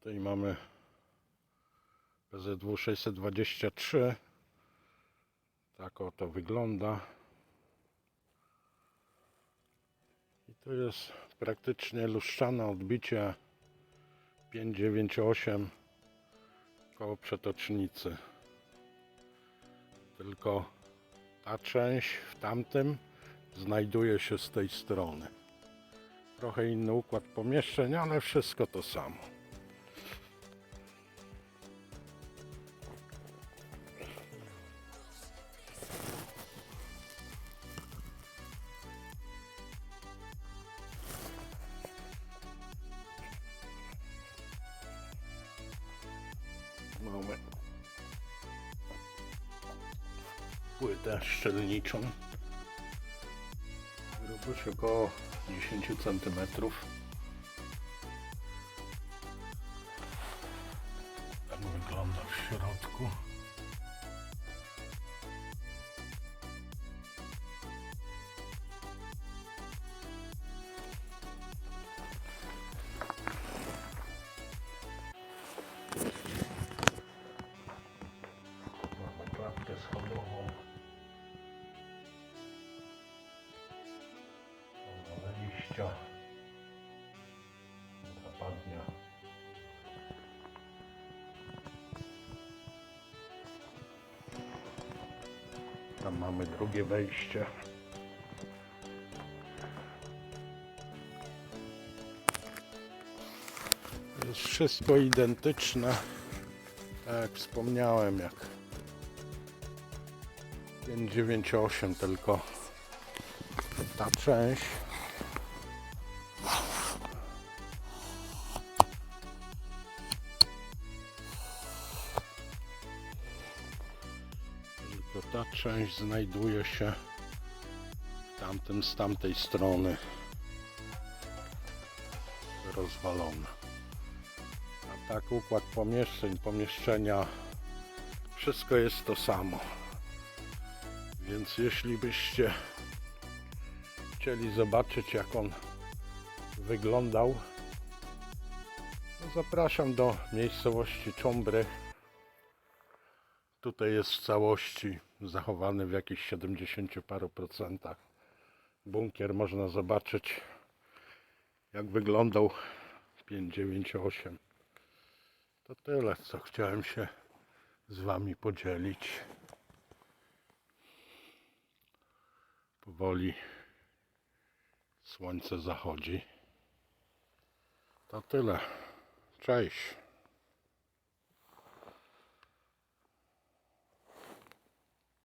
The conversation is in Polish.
Tutaj mamy PZW 623. Tak oto wygląda. I to jest praktycznie lustrzane odbicie 598 koło przetocznicy. Tylko ta część w tamtym znajduje się z tej strony. Trochę inny układ pomieszczeń, ale wszystko to samo. Mamy płytę szczelniczą. Grubość około 10 cm. Tak wygląda w środku. Tam mamy drugie wejście. Jest wszystko identyczne. Tak jak wspomniałem, jak 598 tylko ta część ta część znajduje się tamtym z tamtej strony rozwalona a tak układ pomieszczeń pomieszczenia wszystko jest to samo więc jeśli byście chcieli zobaczyć jak on wyglądał, zapraszam do miejscowości Cząbry. Tutaj jest w całości zachowany w jakichś 70 paru procentach. Bunkier można zobaczyć jak wyglądał 598. To tyle co chciałem się z Wami podzielić. Powoli słońce zachodzi. To tyle. Cześć.